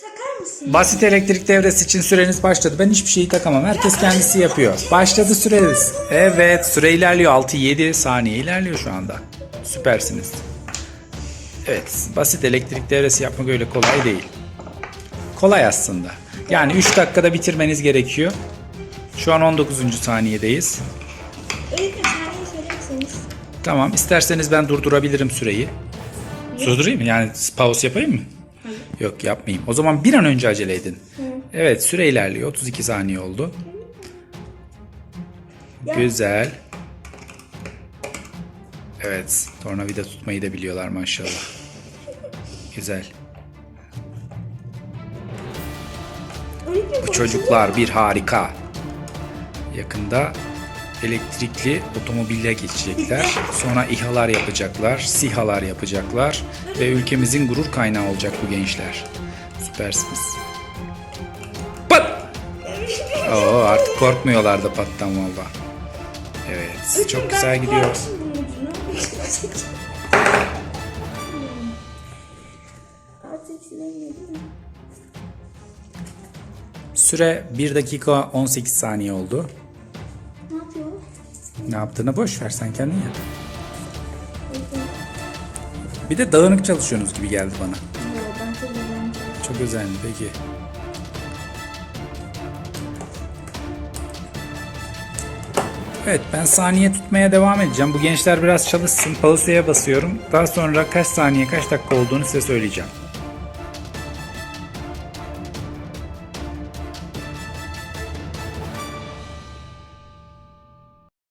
Takar mısın? Basit elektrik devresi için süreniz başladı. Ben hiçbir şeyi takamam. Herkes kendisi yapıyor. Başladı süreniz. Evet süre ilerliyor. 6-7 saniye ilerliyor şu anda. Süpersiniz. Evet basit elektrik devresi yapmak öyle kolay değil. Kolay aslında. Yani 3 dakikada bitirmeniz gerekiyor. Şu an 19. saniyedeyiz. Öğretmen saniye söyler misiniz? Tamam isterseniz ben durdurabilirim süreyi. Durdurayım mı? Yani pause yapayım mı? Yok yapmayayım. O zaman bir an önce acele edin. Evet süre ilerliyor. 32 saniye oldu. Güzel. Evet tornavida tutmayı da biliyorlar maşallah. Güzel. Bu çocuklar bir harika. Yakında elektrikli otomobille geçecekler. Sonra İHA'lar yapacaklar, SİHA'lar yapacaklar ve ülkemizin gurur kaynağı olacak bu gençler. Süpersiniz. Pat! Oo, artık korkmuyorlar da pattan valla. Evet, çok güzel gidiyor. Süre 1 dakika 18 saniye oldu. Ne yaptığını boş ver sen kendin yap. Bir de dağınık çalışıyorsunuz gibi geldi bana. Çok güzel Çok özenli peki. Evet ben saniye tutmaya devam edeceğim. Bu gençler biraz çalışsın. Pauseye basıyorum. Daha sonra kaç saniye kaç dakika olduğunu size söyleyeceğim.